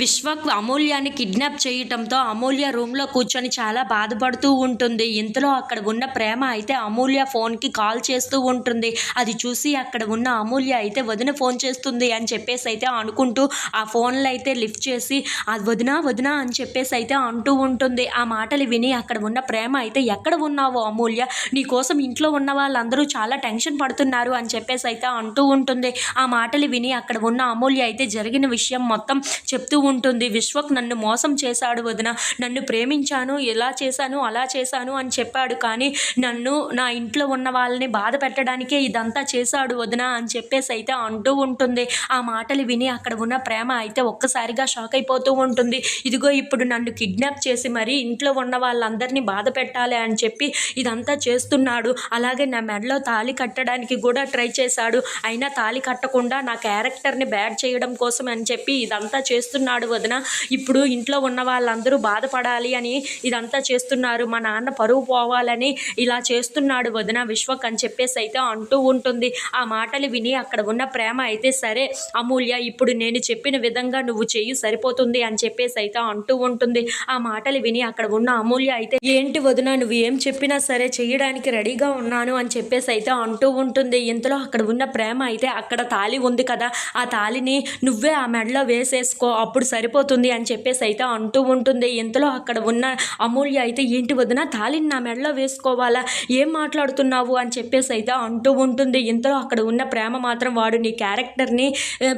Vishwak అమూల్యాన్ని kidnap చేయటంతో అమూల్య రూమ్లో కూర్చొని చాలా బాధపడుతూ ఉంటుంది. ఇంతలో అక్కడ ఉన్న ప్రేమ అయితే అమూల్య ఫోన్కి కాల్ చేస్తూ ఉంటుంది. అది చూసి అక్కడ ఉన్న అమూల్య అయితే వదిన ఫోన్ చేస్తుంది అని చెప్పేసి అయితే అనుకుంటూ ఆ ఫోన్లో అయితే లిఫ్ట్ చేసి అది వదినా వదినా అని చెప్పేసి అయితే అంటూ ఉంటుంది. ఆ మాటలు విని అక్కడ ఉన్న ప్రేమ అయితే ఎక్కడ ఉన్నావో అమూల్య? నీ కోసం ఇంట్లో ఉన్న వాళ్ళందరూ చాలా టెన్షన్ పడుతున్నారు అని చెప్పేసి అయితే అంటూ ఉంటుంది. ఆ మాటలు విని అక్కడ ఉన్న అమూల్య అయితే జరిగిన విషయం మొత్తం చెప్తూ ఉంటుంది. విశ్వక్ నన్ను మోసం చేశాడు వదిన. నన్ను ప్రేమించాను ఎలా చేశాను అలా చేశాను అని చెప్పాడు. కానీ నన్ను నా ఇంట్లో ఉన్న వాళ్ళని బాధ పెట్టడానికే ఇదంతా చేశాడు వదిన అని చెప్పేసి అయితే అంటూ ఉంటుంది. ఆ మాటలు విని అక్కడ ఉన్న ప్రేమ అయితే ఒక్కసారిగా షాక్ అయిపోతూ ఉంటుంది. ఇదిగో ఇప్పుడు నన్ను కిడ్నాప్ చేసి మరి ఇంట్లో ఉన్న వాళ్ళందరినీ బాధ పెట్టాలి అని చెప్పి ఇదంతా చేస్తున్నాడు. అలాగే నా మెడలో తాళి కట్టడానికి కూడా ట్రై చేశాడు. అయినా తాళి కట్టకుండా నా క్యారెక్టర్ని బ్యాడ్ చేయడం కోసం అని చెప్పి ఇదంతా చేస్తున్నాడు. వదిన. ఇప్పుడు ఇంట్లో ఉన్న వాళ్ళందరూ బాధపడాలి అని ఇదంతా చేస్తున్నారు. మా నాన్న పరువు పోవాలని ఇలా చేస్తున్నాడు వదిన విశ్వక్ అని చెప్పేసి అయితే అంటూ ఉంటుంది. ఆ మాటలు విని అక్కడ ఉన్న ప్రేమ అయితే సరే అమూల్య ఇప్పుడు నేను చెప్పిన విధంగా నువ్వు చెయ్యి సరిపోతుంది అని చెప్పేసి అయితే అంటూ ఉంటుంది. ఆ మాటలు విని అక్కడ ఉన్న అమూల్య అయితే ఏంటి వదిన నువ్వు ఏం చెప్పినా సరే చేయడానికి రెడీగా ఉన్నాను అని చెప్పేసి అయితే అంటూ ఉంటుంది. ఇంతలో అక్కడ ఉన్న ప్రేమ అయితే అక్కడ తాళి ఉంది కదా ఆ తాళిని నువ్వే ఆ మెడలో వేసేసుకో. అప్పుడు సరిపోతుంది అని చెప్పేసి అయితే అంటూ ఉంటుంది. ఇంతలో అక్కడ ఉన్న అమూల్య అయితే ఏంటి వదిన తాళిని నా మెడలో వేసుకోవాలా? ఏం మాట్లాడుతున్నావు? అని చెప్పేసి అయితే అంటూ ఉంటుంది. ఇంతలో అక్కడ ఉన్న ప్రేమ మాత్రం వాడు నీ క్యారెక్టర్ని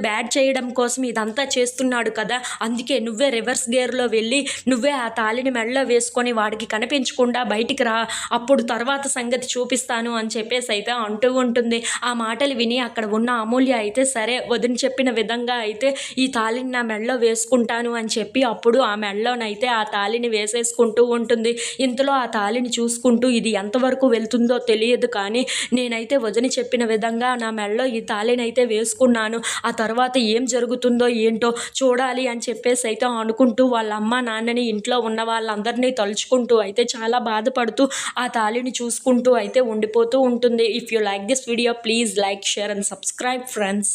బ్యాడ్ చేయడం కోసం ఇదంతా చేస్తున్నాడు కదా. అందుకే నువ్వే రివర్స్ గేర్లో వెళ్ళి నువ్వే ఆ తాళిని మెడలో వేసుకొని వాడికి కనిపించకుండా బయటికి రా. అప్పుడు తర్వాత సంగతి చూపిస్తాను అని చెప్పేసి అయితే అంటూ ఉంటుంది. ఆ మాటలు విని అక్కడ ఉన్న అమూల్య అయితే సరే వదిన చెప్పిన విధంగా అయితే ఈ తాళిని నా మెడలో వేసుకుంటాను అని చెప్పి అప్పుడు ఆ మెడలోనైతే ఆ తాళిని వేసేసుకుంటూ ఉంటుంది. ఇంతలో ఆ తాళిని చూసుకుంటూ ఇది ఎంతవరకు వెళ్తుందో తెలియదు కానీ నేనైతే వదిన చెప్పిన విధంగా నా మెడలో ఈ తాళిని అయితే వేసుకున్నాను. ఆ తర్వాత ఏం జరుగుతుందో ఏంటో చూడాలి అని చెప్పేసి అయితే అనుకుంటూ వాళ్ళ అమ్మ నాన్నని ఇంట్లో ఉన్న వాళ్ళందరినీ తలుచుకుంటూ అయితే చాలా బాధపడుతూ ఆ తాళిని చూసుకుంటూ అయితే ఉండిపోతూ ఉంటుంది. If you like this video please like share and subscribe friends